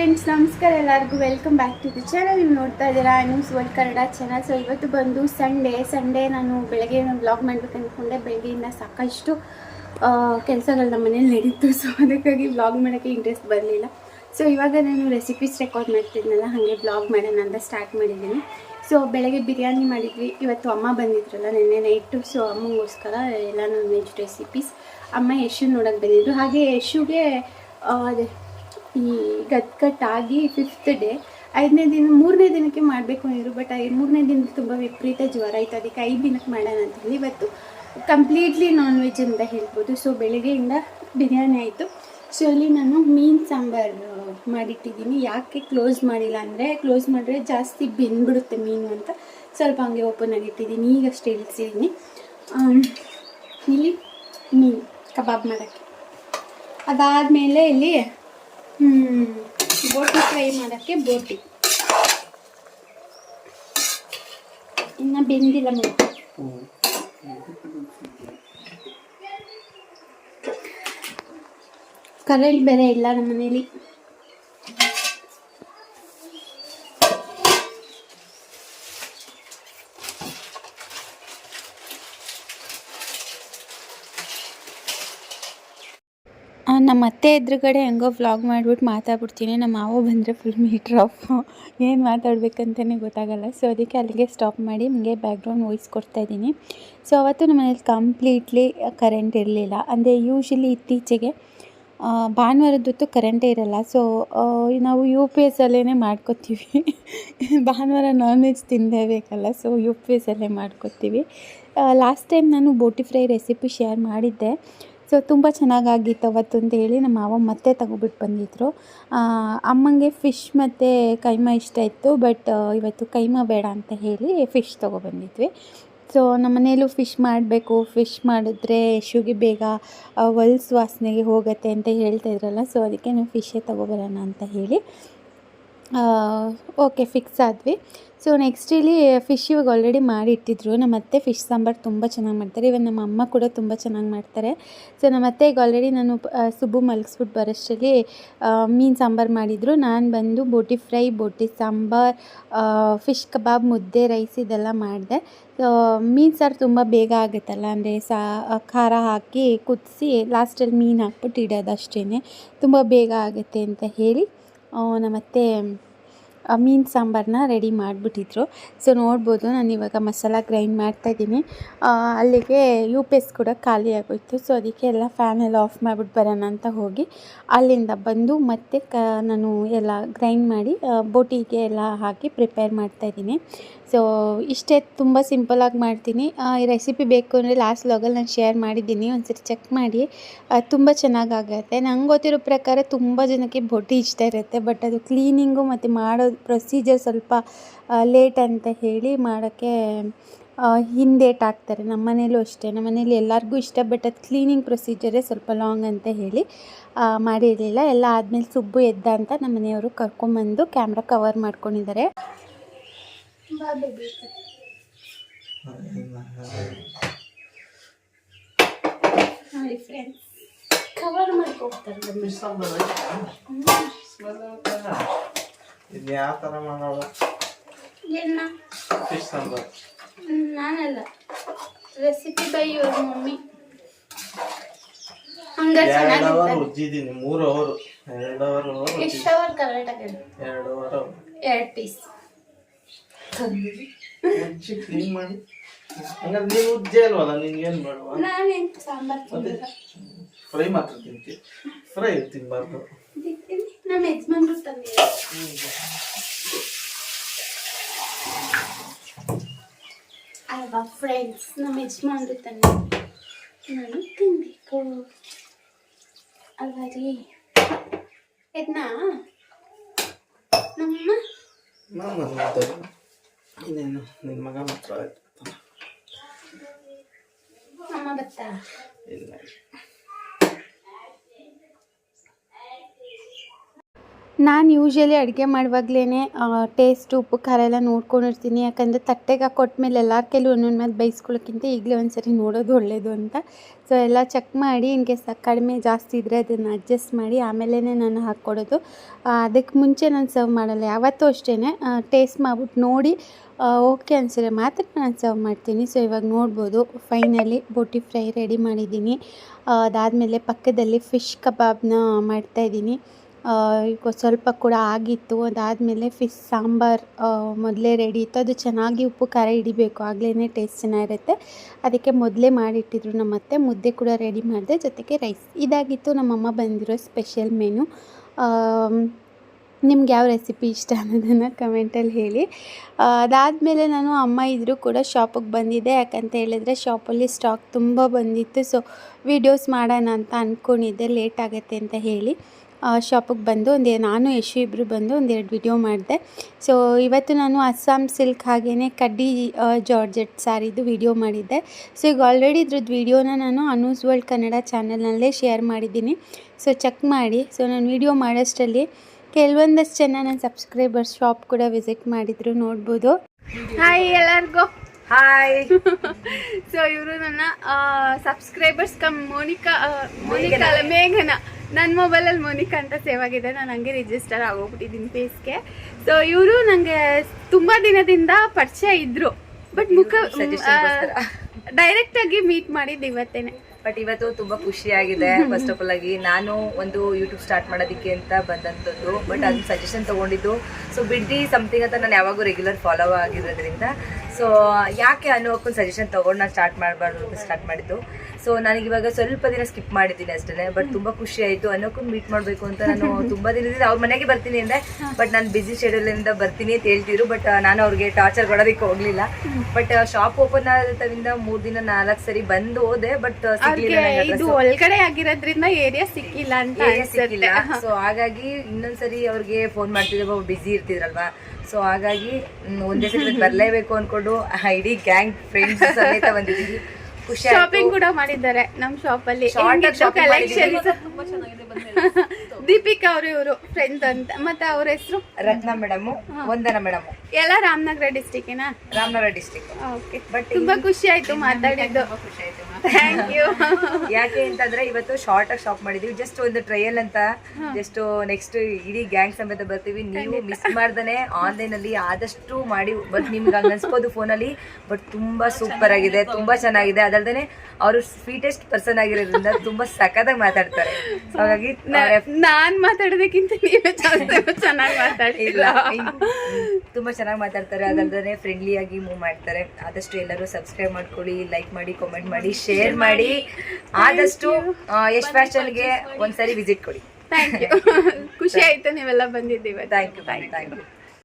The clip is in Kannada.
ಫ್ರೆಂಡ್ಸ್ ನಮಸ್ಕಾರ ಎಲ್ಲರಿಗೂ. Welcome back to the channel ನೀವು ನೋಡ್ತಾ ಇದ್ದೀರಾ? News world Kannada channel so ಇವತ್ತು ಬಂದು ಸಂಡೇ ಸಂಡೇ ನಾನು ಬೆಳಗ್ಗೆ ಬ್ಲಾಗ್ ಮಾಡ್ಬೇಕು ಅಂದ್ಕೊಂಡೆ ಬೆಳಗ್ಗೆಯಿಂದ ಸಾಕಷ್ಟು ಕೆಲಸಗಳು ನಮ್ಮ ಮನೇಲಿ ನಡೀತು. ಸೊ ಅದಕ್ಕಾಗಿ ಬ್ಲಾಗ್ ಮಾಡೋಕ್ಕೆ ಇಂಟ್ರೆಸ್ಟ್ ಬರಲಿಲ್ಲ. ಸೊ ಇವಾಗ ನಾನು ರೆಸಿಪೀಸ್ ರೆಕಾರ್ಡ್ ಮಾಡ್ತಿದ್ನಲ್ಲ, ಹಾಗೆ ಬ್ಲಾಗ್ ಮಾಡೋಣ ಅಂತ ಸ್ಟಾರ್ಟ್ ಮಾಡಿದ್ದೀನಿ. ಸೊ ಬೆಳಗ್ಗೆ ಬಿರಿಯಾನಿ ಮಾಡಿದ್ವಿ. ಇವತ್ತು ಅಮ್ಮ ಬಂದಿದ್ರಲ್ಲ, ನಿನ್ನೆ ನೈಟು ಸೊ ಅಮ್ಮಗೋಸ್ಕರ ಎಲ್ಲ ನಾನ್ ವೆಜ್ ರೆಸಿಪೀಸ್ ಅಮ್ಮ ಯಶು ನೋಡೋಕ್ಕೆ ಬಂದಿದ್ರು. ಹಾಗೆ ಯಶುಗೆ ಅದೇ ಈ ಗಟ್ಕಟ್ ಆಗಿ ಫಿಫ್ತ್ ಡೇ ಐದನೇ ದಿನ, ಮೂರನೇ ದಿನಕ್ಕೆ ಮಾಡಬೇಕು ಅಂದರು ಬಟ್ ಐದು, ಮೂರನೇ ದಿನ ತುಂಬ ವಿಪರೀತ ಜ್ವರ ಇತ್ತು ಅದಕ್ಕೆ ಐದು ದಿನಕ್ಕೆ ಮಾಡೋಣ ಅಂತ ಹೇಳಿ ಇವತ್ತು ಕಂಪ್ಲೀಟ್ಲಿ ನಾನ್ ವೆಜ್ ಅಂತ ಹೇಳ್ಬೋದು. ಸೊ ಬೆಳಗ್ಗೆಯಿಂದ ಬಿರಿಯಾನಿ ಆಯಿತು. ಸೊ ಅಲ್ಲಿ ನಾನು ಮೀನು ಸಾಂಬಾರು ಮಾಡಿಟ್ಟಿದ್ದೀನಿ. ಯಾಕೆ ಕ್ಲೋಸ್ ಮಾಡಿಲ್ಲ ಅಂದರೆ ಕ್ಲೋಸ್ ಮಾಡಿದ್ರೆ ಜಾಸ್ತಿ ಬೆಂದ್ಬಿಡುತ್ತೆ ಮೀನು ಅಂತ ಸ್ವಲ್ಪ ಹಂಗೆ ಓಪನ್ ಆಗಿಟ್ಟಿದ್ದೀನಿ ಈಗಷ್ಟೇ ಇಳಿಸಿದ್ದೀನಿ. ಇಲ್ಲಿ ಮೀನು, ಕಬಾಬ್ ಮಾಡೋಕ್ಕೆ. ಅದಾದಮೇಲೆ ಇಲ್ಲಿ ಬೋಟಿ ಫ್ರೈ ಮಾಡೋಕ್ಕೆ ಬೋಟಿ ಇನ್ನ ಬೆಂದಿಲ್ಲ ಮುದ್ದೆ ಕರೆಂಟ್ ಬೇರೆ ಇಲ್ಲ ನಮ್ಮ ಮನೇಲಿ ನಮ್ಮ ಅತ್ತೆ ಎದುರುಗಡೆ ಹೆಂಗೋ ವ್ಲಾಗ್ ಮಾಡಿಬಿಟ್ಟು ಮಾತಾಡ್ಬಿಡ್ತೀನಿ. ನಮ್ಮ ಮಾವ ಬಂದರೆ ಫುಲ್ ಮೀಟ್ರ್ ಆಫ್ ಏನು ಮಾತಾಡ್ಬೇಕಂತಲೇ ಗೊತ್ತಾಗಲ್ಲ. ಸೊ ಅದಕ್ಕೆ ಅಲ್ಲಿಗೆ ಸ್ಟಾಪ್ ಮಾಡಿ ನಿಮಗೆ ಬ್ಯಾಕ್ಗ್ರೌಂಡ್ ವಾಯ್ಸ್ ಕೊಡ್ತಾ ಇದ್ದೀನಿ. ಸೊ ಅವತ್ತು ನಮ್ಮ ಮನೇಲಿ ಕಂಪ್ಲೀಟ್ಲಿ ಕರೆಂಟ್ ಇರಲಿಲ್ಲ. ಅಂದರೆ ಯೂಶಲಿ ಇತ್ತೀಚೆಗೆ ಭಾನುವಾರದೊತ್ತು ಕರೆಂಟೇ ಇರಲ್ಲ. ಸೊ ನಾವು ಯು ಪಿ ಎಸ್ ಅಲ್ಲೇ ಮಾಡ್ಕೋತೀವಿ. ಭಾನುವಾರ ನಾನ್ ವೆಜ್ ತಿನ್ನಲೇಬೇಕಲ್ಲ ಸೊ ಯು ಪಿ ಎಸ್ ಅಲ್ಲೇ ಮಾಡ್ಕೋತೀವಿ. ಲಾಸ್ಟ್ ಟೈಮ್ ನಾನು ಬೋಟಿ ಫ್ರೈ ರೆಸಿಪಿ ಶೇರ್ ಮಾಡಿದ್ದೆ. ಸೊ ತುಂಬ ಚೆನ್ನಾಗಾಗಿತ್ತು ಅವತ್ತು ಅಂತ ಹೇಳಿ ನಮ್ಮ ಮಾವ ಮತ್ತೆ ತಗೊಬಿಟ್ಟು ಬಂದಿದ್ದರು ಅಮ್ಮಂಗೆ ಫಿಶ್ ಮತ್ತು ಕೈಮಾ ಇಷ್ಟ ಇತ್ತು ಬಟ್ ಇವತ್ತು ಕೈಮಾ ಬೇಡ ಅಂತ ಹೇಳಿ ಫಿಶ್ ತೊಗೊಬಂದಿದ್ವಿ. ಸೊ ನಮ್ಮ ಮನೇಲೂ ಫಿಶ್ ಮಾಡಬೇಕು ಫಿಶ್ ಮಾಡಿದ್ರೆ ಶುಗಿ ಬೇಗ ಹೊಲ್ಸ್ ವಾಸನೆಗೆ ಹೋಗುತ್ತೆ ಅಂತ ಹೇಳ್ತಾ ಇದ್ರಲ್ಲ ಸೊ ಅದಕ್ಕೆ ನಾವು ಫಿಶೇ ತೊಗೊಬರೋಣ ಅಂತ ಹೇಳಿ ಓಕೆ ಫಿಕ್ಸ್ ಆದ್ವಿ. ಸೊ ನೆಕ್ಸ್ಟ್ ಇಲ್ಲಿ ಫಿಶ್ ಇವಾಗ ಆಲ್ರೆಡಿ ಮಾಡಿಟ್ಟಿದ್ರು. ನಮ್ಮ ಅತ್ತೆ ಫಿಶ್ ಸಾಂಬಾರು ತುಂಬ ಚೆನ್ನಾಗಿ ಮಾಡ್ತಾರೆ. ಇವನ್ ನಮ್ಮ ಅಮ್ಮ ಕೂಡ ತುಂಬ ಚೆನ್ನಾಗಿ ಮಾಡ್ತಾರೆ. ಸೊ ನಮ್ಮ ಅತ್ತೆ ಈಗ ಆಲ್ರೆಡಿ ನಾನು ಸುಬ್ಬು ಮಲಗಿಸ್ಬಿಟ್ಟು ಬರೋಷ್ಟರಲ್ಲಿ ಮೀನು ಸಾಂಬಾರು ಮಾಡಿದರು. ನಾನು ಬಂದು ಬೋಟಿ ಫ್ರೈ, ಬೋಟಿ ಸಾಂಬಾರು ಫಿಶ್ ಕಬಾಬ್, ಮುದ್ದೆ ರೈಸ್ ಇದೆಲ್ಲ ಮಾಡಿದೆ. ಸೊ ಮೀನು ಸಾರು ತುಂಬ ಬೇಗ ಆಗುತ್ತಲ್ಲ. ಅಂದರೆ ಸಾ ಖಾರ ಹಾಕಿ ಕುದಿಸಿ ಲಾಸ್ಟಲ್ಲಿ ಮೀನು ಹಾಕ್ಬಿಟ್ಟು ಇಡೋದು ಅಷ್ಟೇ ತುಂಬ ಬೇಗ ಆಗುತ್ತೆ ಅಂತ ಹೇಳಿ. ನಮ್ಮತ್ತೆ ಮೀನು ಸಾಂಬಾರನ್ನ ರೆಡಿ ಮಾಡಿಬಿಟ್ಟಿದ್ರು. ಸೊ ನೋಡ್ಬೋದು ನಾನು ಇವಾಗ ಮಸಾಲ ಗ್ರೈಂಡ್ ಮಾಡ್ತಾಯಿದ್ದೀನಿ ಅಲ್ಲಿಗೆ ಯು ಪಿ ಎಸ್ ಕೂಡ ಖಾಲಿ ಆಗೋಯ್ತು. ಸೊ ಅದಕ್ಕೆ ಎಲ್ಲ ಫ್ಯಾನ್ ಎಲ್ಲ ಆಫ್ ಮಾಡಿಬಿಟ್ಟು ಬರೋಣ ಅಂತ ಹೋಗಿ ಅಲ್ಲಿಂದ ಬಂದು ಮತ್ತೆ ಕ, ನಾನು ಎಲ್ಲ ಗ್ರೈಂಡ್ ಮಾಡಿ ಬೋಟಿಗೆ ಎಲ್ಲ ಹಾಕಿ ಪ್ರಿಪೇರ್ ಮಾಡ್ತಾಯಿದ್ದೀನಿ ಸೊ ಇಷ್ಟೇ ತುಂಬ ಸಿಂಪಲಾಗಿ ಮಾಡ್ತೀನಿ. ಈ ರೆಸಿಪಿ ಬೇಕು ಅಂದರೆ ಲಾಸ್ಟ್ ಲಾಗಲ್ಲಿ ನಾನು ಶೇರ್ ಮಾಡಿದ್ದೀನಿ. ಒಂದ್ಸರಿ ಚೆಕ್ ಮಾಡಿ. ತುಂಬ ಚೆನ್ನಾಗಾಗತ್ತೆ ನಂಗೆ ಗೊತ್ತಿರೋ ಪ್ರಕಾರ ತುಂಬ ಜನಕ್ಕೆ ಬೋಟಿ ಇಷ್ಟ ಇರುತ್ತೆ. ಬಟ್ ಅದು ಕ್ಲೀನಿಂಗು ಮತ್ತು ಮಾಡೋ ಪ್ರೊಸೀಜರ್ ಸ್ವಲ್ಪ ಲೇಟ್ ಅಂತ ಹೇಳಿ ಮಾಡೋಕ್ಕೆ ಹಿಂದೇಟ್ ಹಾಕ್ತಾರೆ. ನಮ್ಮ ಮನೇಲೂ ಅಷ್ಟೇ. ನಮ್ಮ ಮನೇಲಿ ಎಲ್ಲರಿಗೂ ಇಷ್ಟ ಬಟ್ ಅದು ಕ್ಲೀನಿಂಗ್ ಪ್ರೊಸೀಜರೇ ಸ್ವಲ್ಪ ಲಾಂಗ್ ಅಂತ ಹೇಳಿ ಮಾಡಿರಲಿಲ್ಲ. ಎಲ್ಲ ಆದಮೇಲೆ ಸುಬ್ಬು ಎದ್ದ ಅಂತ ನಮ್ಮ ಮನೆಯವರು ಕರ್ಕೊಂಬಂದು ಕ್ಯಾಮ್ರಾ ಕವರ್ ಮಾಡ್ಕೊಂಡಿದ್ದಾರೆ. ಕವರ್ ಮಾಡ್ಕೊಡ್ತಾರೆ. ಇದು ಯಾವ ಥರ ಮಾಡೋದು? ಏನ ಫಿಶ್ ಸಾಂಬಾರ್. ನಾನಲ್ಲ. ರೆಸಿಪಿ ಬೈ ಮಮ್ಮಿ ಹಂಗ ಎರಡು ಅವರ್ ಚೆನ್ನಾಗಿರ್ತಾರೆ ಉಜ್ಜಿದ್ದೀನಿ. ಮೂರು ಅವರು ಎರಡು ಅವರ್ ಎಷ್ಟು ಅವರ್ ಕರೆಕ್ಟಾಗಿ ಎರಡು ಅವರ್ ಎರಡು ಪೀಸ್ ಉಜ್ಜಿ ಕ್ಲೀನ್ ಮಾಡಿ. ಹಂಗಾದ್ರೆ ನೀನು ಉಜ್ಜೆ ಅಲ್ವಲ್ಲ ಮಾಡುವ ನಾನೇನು ಸಾಂಬಾರ್ ಮತ್ತೆ ತಿಂದಿಲ್ಲ ಫ್ರೈ ಮಾತ್ರ ತಿಂತೀವಿ. ಫ್ರೈ ತಿನ್ಬಾರ್ದು. ನಮ್ಮ ಯಜಮಾನ್ರು ತಂದಿಲ್ಲ ಅಲ್ವಾ ಫ್ರೆಂಡ್ಸ್ ನಮ್ಮ ಯಜಮಾನ್ರು ತಂದಿಲ್ಲ ನಾನು ತಿನ್ಬೇಕು ಅಲ್ವಾ ರೀ ಎದ್ನಾ ನಮ್ಮ ನಾನು ಮತ್ತೆ ಇನ್ನೇನು ನಿನ್ನ ಮಗ ಮಾತ್ರ ಆಯ್ತು ಅಮ್ಮ ಬತ್ತಾ ಇಲ್ಲ ನಾನು ಯೂಶ್ವಲಿ ಅಡುಗೆ ಮಾಡುವಾಗ್ಲೇ ಟೇಸ್ಟ್ ಉಪ್ಪು, ಖಾರ ಎಲ್ಲ ನೋಡ್ಕೊಂಡಿರ್ತೀನಿ. ಯಾಕಂದರೆ ತಟ್ಟೆಗೆ ಕೊಟ್ಮೇಲೆ ಎಲ್ಲರ ಕೈಲಿ ಒಂದೊಂದು ಮಾತು ಬೈಸ್ಕೊಳ್ಳೋಕ್ಕಿಂತ ಈಗಲೇ ಒಂದು ಸರಿ ನೋಡೋದು ಒಳ್ಳೆಯದು ಅಂತ. ಸೊ ಎಲ್ಲ ಚೆಕ್ ಮಾಡಿ ಇನ್ ಕೇಸ್ ಕಡಿಮೆ ಜಾಸ್ತಿ ಇದ್ದರೆ ಅದನ್ನು ಅಡ್ಜಸ್ಟ್ ಮಾಡಿ ಆಮೇಲೆ ನಾನು ಹಾಕ್ಕೊಡೋದು ಅದಕ್ಕೆ ಮುಂಚೆ ನಾನು ಸರ್ವ್ ಮಾಡಲ್ಲ, ಯಾವತ್ತೂ ಅಷ್ಟೇ ಟೇಸ್ಟ್ ಮಾಡ್ಬಿಟ್ಟು ನೋಡಿ ಓಕೆ ಅನ್ಸಿದ್ರೆ ಮಾತ್ರ ನಾನು ಸರ್ವ್ ಮಾಡ್ತೀನಿ. ಸೊ ಇವಾಗ ನೋಡ್ಬೋದು ಫೈನಲಿ ಬೋಟಿ ಫ್ರೈ ರೆಡಿ ಮಾಡಿದ್ದೀನಿ. ಅದಾದಮೇಲೆ ಪಕ್ಕದಲ್ಲಿ ಫಿಶ್ ಕಬಾಬ್ನ ಮಾಡ್ತಾಯಿದ್ದೀನಿ ಈಗ ಸ್ವಲ್ಪ ಕೂಡ ಆಗಿತ್ತು. ಅದಾದಮೇಲೆ ಫಿಶ್ ಸಾಂಬಾರು ಮೊದಲೇ ರೆಡಿ ಇತ್ತು. ಅದು ಚೆನ್ನಾಗಿ ಉಪ್ಪು, ಖಾರ ಹಿಡಿಬೇಕು. ಆಗಲೇ ಟೇಸ್ಟ್ ಚೆನ್ನಾಗಿರುತ್ತೆ ಅದಕ್ಕೆ ಮೊದಲೇ ಮಾಡಿಟ್ಟಿದ್ರು ನಮ್ಮ ಅತ್ತೆ. ಮುದ್ದೆ ಕೂಡ ರೆಡಿ ಮಾಡಿದೆ. ಜೊತೆಗೆ ರೈಸ್ ಇದಾಗಿತ್ತು ನಮ್ಮಮ್ಮ ಬಂದಿರೋ ಸ್ಪೆಷಲ್ ಮೆನು ನಿಮ್ಗೆ ಯಾವ ರೆಸಿಪಿ ಇಷ್ಟ ಅನ್ನೋದನ್ನು ಕಮೆಂಟಲ್ಲಿ ಹೇಳಿ. ಅದಾದಮೇಲೆ ನಾನು ಅಮ್ಮ ಇದ್ದರೂ ಕೂಡ ಶಾಪಿಗೆ ಬಂದಿದ್ದೆ. ಯಾಕಂತ ಹೇಳಿದ್ರೆ ಶಾಪಲ್ಲಿ ಸ್ಟಾಕ್ ತುಂಬ ಬಂದಿತ್ತು. ಸೊ ವೀಡಿಯೋಸ್ ಮಾಡೋಣ ಅಂತ ಅಂದ್ಕೊಂಡಿದ್ದೆ ಲೇಟ್ ಆಗುತ್ತೆ ಅಂತ ಹೇಳಿ. ಶಾಪಿಗೆ ಬಂದು ಒಂದು, ನಾನು ಯಶು ಇಬ್ಬರು ಬಂದು ಒಂದೆರಡು ವಿಡಿಯೋ ಮಾಡಿದೆ. ಸೊ ಇವತ್ತು ನಾನು ಅಸ್ಸಾಂ ಸಿಲ್ಕ್ ಹಾಗೇ ಕಡ್ಡಿ ಜಾರ್ಜೆಟ್ ಸ್ಯಾರಿದು ವಿಡಿಯೋ ಮಾಡಿದ್ದೆ. ಸೊ ಈಗ ಆಲ್ರೆಡಿ ಇದ್ರದ್ದು ವಿಡಿಯೋನ ನಾನು ಅನೂಸ್ ವರ್ಲ್ಡ್ ಕನ್ನಡ ಚಾನಲ್ನಲ್ಲೇ ಶೇರ್ ಮಾಡಿದ್ದೀನಿ. ಸೊ ಚೆಕ್ ಮಾಡಿ. ಸೊ ನಾನು ವಿಡಿಯೋ ಮಾಡೋಷ್ಟರಲ್ಲಿ ಕೆಲವೊಂದಷ್ಟು ಜನ ನನ್ನ ಸಬ್ಸ್ಕ್ರೈಬರ್ಸ್ ಶಾಪ್ ಕೂಡ ವಿಸಿಟ್ ಮಾಡಿದ್ರು, ನೋಡ್ಬೋದು. ಹಾಯ್ ಎಲ್ಲರಿಗೂ. ಹಾಯ್ ಸೊ ಇವರು ನನ್ನ ಸಬ್ಸ್ಕ್ರೈಬರ್ಸ್ ಕಮ್ ಮೋನಿಕಾ ಮೋನಿಕಾ ಅಲ್ಲ ಮೇಘನ. ನನ್ನ ಮೊಬೈಲಲ್ಲಿ ಮೋನಿಕಾ ಅಂತ ಸೇವ್ ಆಗಿದೆ. ನಾನು ಹಂಗೆ ರಿಜಿಸ್ಟರ್ ಆಗೋಗ್ಬಿಟ್ಟಿದ್ದೀನಿ ಫೇಸ್ಗೆ ಸೊ ಇವರು ನನಗೆ ತುಂಬ ದಿನದಿಂದ ಪರಿಚಯ ಇದ್ರು. ಬಟ್ ಮುಖ ಡೈರೆಕ್ಟಾಗಿ ಮೀಟ್ ಮಾಡಿದ್ದು ಇವತ್ತೇನೆ. ಬಟ್ ಇವತ್ತು ತುಂಬಾ ಖುಷಿಯಾಗಿದೆ. ಫಸ್ಟ್ ಆಫ್ ಆಲ್ ಆಗಿ ನಾನು ಒಂದು ಯೂಟ್ಯೂಬ್ ಸ್ಟಾರ್ಟ್ ಮಾಡೋದಕ್ಕೆ ಅಂತ ಬಂದಂಥದ್ದು ಬಟ್ ಅದು ಸಜೆಷನ್ ತಗೊಂಡಿದ್ದು. ಸೊ ಬಿಡ್ಡಿ ಸಮಥಿಂಗ್ ಅಂತ ನಾನು ಯಾವಾಗೂ ರೆಗ್ಯುಲರ್ ಫಾಲೋ ಆಗಿರೋದ್ರಿಂದ. ಸೊ ಯಾಕೆ ಅನ್ನೋಕ್ಕೂ ಸಜೆಷನ್ ತಗೊಂಡು ನಾನು ಸ್ಟಾರ್ಟ್ ಮಾಡಬಾರ್ದು ಅಂತ ಸ್ಟಾರ್ಟ್ ಮಾಡಿದ್ದು. ಸೊ ನಾನು ಇವಾಗ ಸ್ವಲ್ಪ ದಿನ ಸ್ಕಿಪ್ ಮಾಡಿದ್ದೀನಿ ಅಷ್ಟೇ ಬಟ್ ತುಂಬಾ ಖುಷಿ ಆಯಿತು. ಅನ್ನೋಕ್ಕೂ ಮೀಟ್ ಮಾಡಬೇಕು ಅಂತ ನಾನು ತುಂಬಾ ದಿನದಿಂದ ಅವ್ರ ಮನೆಗೆ ಬರ್ತೀನಿ ಅಂದ್ರೆ ಬಟ್ ನಾನು ಬಿಸಿ ಶೆಡ್ಯೂಲಿಂದ ಬರ್ತೀನಿ ಅಂತ ಹೇಳ್ತಿದ್ರು ಬಟ್ ನಾನು ಅವ್ರಿಗೆ ಟಾರ್ಚರ್ ಕೊಡೋದಕ್ಕೆ ಹೋಗ್ಲಿಲ್ಲ. ಬಟ್ ಶಾಪ್ ಓಪನ್ ಆದ್ರಿಂದ ಮೂರ್ ದಿನ ನಾಲ್ಕು ಸರಿ ಬಂದು ಹೋದೆ ಬಟ್ ಇದು ಒಳಗಡೆ ಆಗಿರೋದ್ರಿಂದ ಏರಿಯಾ ಸಿಕ್ಕಿಲ್ಲ ಅಂತ ಸಿಕ್ಕಿಲ್ಲ ಸೊ ಹಾಗಾಗಿ ಇನ್ನೊಂದ್ಸರಿ ಅವ್ರಿಗೆ ಫೋನ್ ಮಾಡ್ತಿದ್ದೆ ಬಿಸಿ ಇರ್ತಿದ್ರಲ್ವಾ? ಸೊ ಹಾಗಾಗಿ ಒಂದೇ ಸರಿ ಬರ್ಲೇಬೇಕು ಅನ್ಕೊಂಡು ಇಡೀ ಗ್ಯಾಂಗ್ ಫ್ರೆಂಡ್ಸ್ ಸಮೇತ ಬಂದಿದ್ದೀವಿ. ಶಾಪಿಂಗ್ ಕೂಡ ಮಾಡಿದ್ದಾರೆ ನಮ್ ಶಾಪ್ ಅಲ್ಲಿ. ಕಲೆಕ್ಷನ್ ದೀಪಿಕಾ ಅವರು ಇವರು ಫ್ರೆಂಡ್ ಅಂತ. ಮತ್ತೆ ಅವ್ರ ಹೆಸರು? ರತ್ನ ಮೇಡಮ್ ವಂದನ ಮೇಡಮ್ ಎಲ್ಲ ರಾಮನಗರ ಡಿಸ್ಟಿಕ್ಕಿನ ರಾಮನಗರ ಡಿಸ್ಟಿಕ್ ಓಕೆ. But ತುಂಬಾ ಖುಷಿ ಆಯ್ತು ಮಾತಾಡಿದ್ದು. ಖುಷಿ ಆಯ್ತು ಥ್ಯಾಂಕ್ ಯು ಯಾಕೆ ಅಂತಂದ್ರೆ ಇವತ್ತು ಶಾರ್ಟ್ ಆಗಿ ಶಾಪ್ ಮಾಡಿದೀವಿ. ಜಸ್ಟ್ ಒಂದು ಟ್ರಯಲ್ ಅಂತ. ಜಸ್ಟ್ ನೆಕ್ಸ್ಟ್ ಇಡೀ ಗ್ಯಾಂಗ್ ಸಮೇತ ಬರ್ತೀವಿ. ನೀವು ಮಿಸ್ ಮಾಡ್ದೇ ಆನ್ಲೈನ್ ಅಲ್ಲಿ ಆದಷ್ಟು ಮಾಡಿ. ಬಟ್ ನಿಮ್ಗೆ ಹಂಗ ಅನ್ಸ್ಬೋದು ಅಲ್ಲಿ. ಬಟ್ ತುಂಬಾ ಸೂಪರ್ ಆಗಿದೆ. ತುಂಬಾ ಚೆನ್ನಾಗಿದೆ. ಅದಲ್ದೇನೆ ಅವರು ಸ್ವೀಟೆಸ್ಟ್ ಪರ್ಸನ್ ಆಗಿರೋದ್ರಿಂದ ತುಂಬಾ ಸಖತ್ತಾಗಿ ಮಾತಾಡ್ತಾರೆ. ಹಾಗಾಗಿ ನಾನ್ ಮಾತಾಡೋದಕ್ಕಿಂತ ನೀವೇ ಚೆನ್ನಾಗಿ ಮಾತಾಡ್ತಿಲ್ಲ ಮಾತಾಡಿಲ್ಲ ತುಂಬಾ ಚೆನ್ನಾಗಿ ಮಾತಾಡ್ತಾರೆ ಅದಲ್ದೇ ಫ್ರೆಂಡ್ಲಿ ಆಗಿ ಮೂವ್ ಮಾಡ್ತಾರೆ. ಆದಷ್ಟು ಎಲ್ಲರೂ ಸಬ್ಸ್ಕ್ರೈಬ್ ಮಾಡ್ಕೊಳ್ಳಿ ಲೈಕ್ ಮಾಡಿ ಕಾಮೆಂಟ್ ಮಾಡಿ ಶೇರ್ ಮಾಡಿ. ಆದಷ್ಟು ಯಶ್ ಫ್ಯಾಷನ್ಗೆ ಒಂದ್ಸರಿ ವಿಸಿಟ್ ಕೊಡಿ. ಥ್ಯಾಂಕ್ ಯು ಖುಷಿ ಆಯ್ತು ನೀವೆಲ್ಲ ಬಂದಿದ್ದೀವಿ ಥ್ಯಾಂಕ್ ಯು ಥ್ಯಾಂಕ್ ಯು